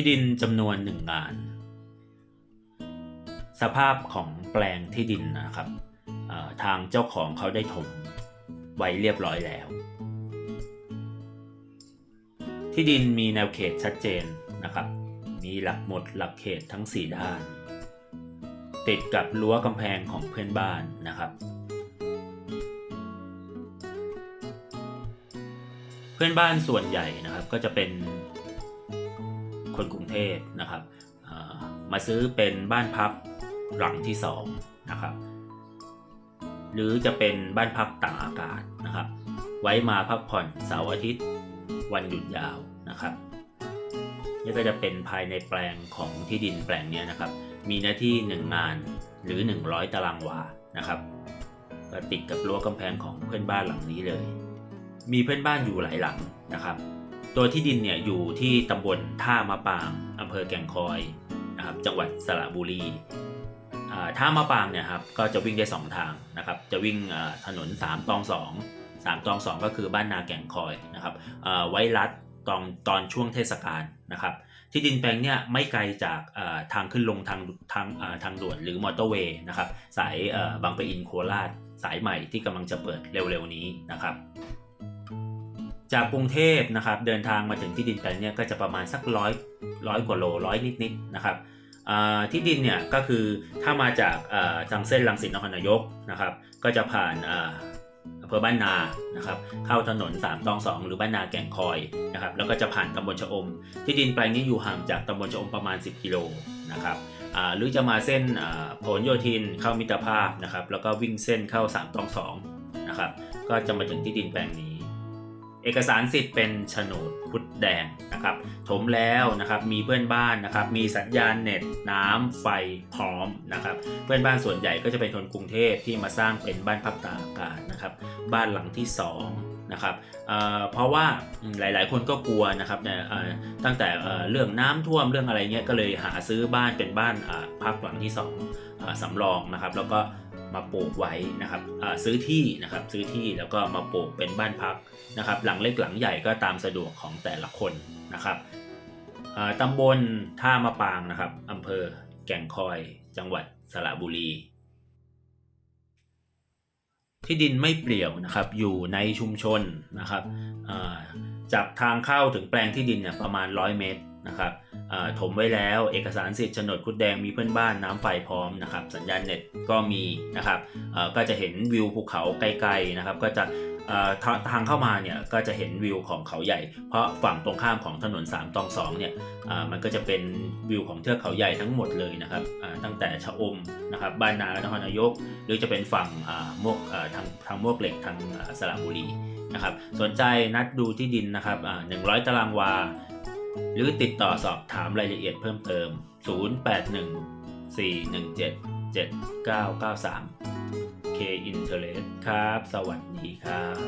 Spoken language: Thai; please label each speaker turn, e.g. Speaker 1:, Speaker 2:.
Speaker 1: ที่ดินจำนวนหนึ่งงาน สภาพของแปลงที่ดินนะครับทางเจ้าของเขาได้ถมไว้เรียบร้อยแล้ว ที่ดินมีแนวเขตชัดเจนนะครับ มีหลักหมดหลักเขตทั้ง 4 ด้าน ติดกับรั้วกำแพงของเพื่อนบ้านนะครับ เพื่อนบ้านส่วนใหญ่นะครับก็จะเป็น คนกรุงเทพนะครับมาซื้อเป็นบ้านพักหลังที่สองนะครับหรือจะเป็นบ้านพักต่างอากาศนะครับ ไว้มาพักผ่อนเสาร์อาทิตย์วันหยุดยาวนะครับนี่ก็จะเป็นภายในแปลงของที่ดินแปลงนี้นะครับ มีเนื้อที่ 1 งานหรือ 100 ตารางวานะครับก็ติดกับรั้วกำแพงของเพื่อนบ้านหลังนี้เลย มีเพื่อนบ้านอยู่หลายหลังนะครับ ตัวที่ดินเนี่ยอยู่ที่ตำบลท่ามะปางอำเภอแก่งคอยนะครับจังหวัดสระบุรีท่ามะปางเนี่ยครับก็จะวิ่งได้ 2 ทางนะครับจะวิ่งถนน 3 ตอง 2 3 ตอง 2 ก็คือบ้านนาแก่งคอยนะครับไว้รัดตอนตอนช่วงเทศกาลนะครับที่ดินแปลงเนี่ยไม่ไกลจากทางขึ้นลงทางทางทางด่วนหรือมอเตอร์เวย์นะครับสายบางปะอินโคราชสายใหม่ที่กำลังจะเปิดเร็วๆนี้นะครับ จากกรุงเทพนะครับเดินทางมาถึงที่ดินแปลงเนี่ยก็จะประมาณสักร้อยร้อยกว่าโลร้อยนิดๆนะครับที่ดินเนี่ยก็คือถ้ามาจากทางเส้นลังสิตนครนายกนะครับ ก็จะผ่านอำเภอบ้านนานะครับเข้าถนน3ตอง2หรือบ้านนาแก่งคอยนะครับแล้วก็จะผ่านตำบลชะอม ที่ดินแปลงนี้อยู่ห่างจากตำบลชะอมประมาณ 10 กิโลนะครับหรือจะมาเส้นอ่าพหลโยธินเข้ามิตรภาพนะครับแล้วก็วิ่งเส้นเข้า3ตอง2นะครับก็จะมาถึงที่ดินแปลงนี้ เอกสารสิทธิ์เป็นโฉนดพุทธแดงนะครับถมแล้วนะครับมีเพื่อนบ้านนะครับมีสัญญาณเน็ตน้ำไฟพร้อมนะครับเพื่อนบ้านส่วนใหญ่ก็จะเป็นคนกรุงเทพที่มาสร้างเป็นบ้านพักตากอากาศนะครับบ้านหลังที่สองนะครับเเพราะว่าหลาย ๆ คนก็กลัวนะครับตั้งแต่เรื่องน้ำท่วมเรื่องอะไรเงี้ยก็เลยหาซื้อบ้านเป็นบ้านพักหลังที่สองอาสำรองนะครับ แล้วก็ มาปลูกไว้นะครับซื้อที่นะครับซื้อที่แล้วก็มาปลูกเป็นบ้านพักนะครับ หลังเล็กหลังใหญ่ก็ตามสะดวกของแต่ละคนนะครับตำบลท่ามะปางนะครับอำเภอแก่งคอยจังหวัดสระบุรี ที่ดินไม่เปลี่ยวนะครับอยู่ในชุมชนนะครับจากทางเข้าถึงแปลงที่ดินเนี่ยประมาณ 100 เมตร นะครับถมไว้แล้วเอกสารสิทธิ์โฉนดคุดแดงมีเพื่อนบ้านน้ำไฟพร้อมนะครับสัญญาณเน็ตก็มีนะครับก็จะเห็นวิวภูเขาไกลๆนะครับก็จะทางเข้ามาเนี่ยก็จะเห็นวิวของเขาใหญ่ เพราะฝั่งตรงข้ามของถนน3ตอง2เนี่ยมันก็จะเป็นวิวของเทือกเขาใหญ่ทั้งหมดเลยนะครับตั้งแต่ชะอมนะครับบ้านนานครนายก หรือจะเป็นฝั่งมวกทางทางมวกเหล็กทางสระบุรีนะครับสนใจนัดดูที่ดินนะครับอ่า100 ตารางวา หรือติดต่อสอบถามรายละเอียดเพิ่มเติม 081 417 7993 K Interest ครับ สวัสดีครับ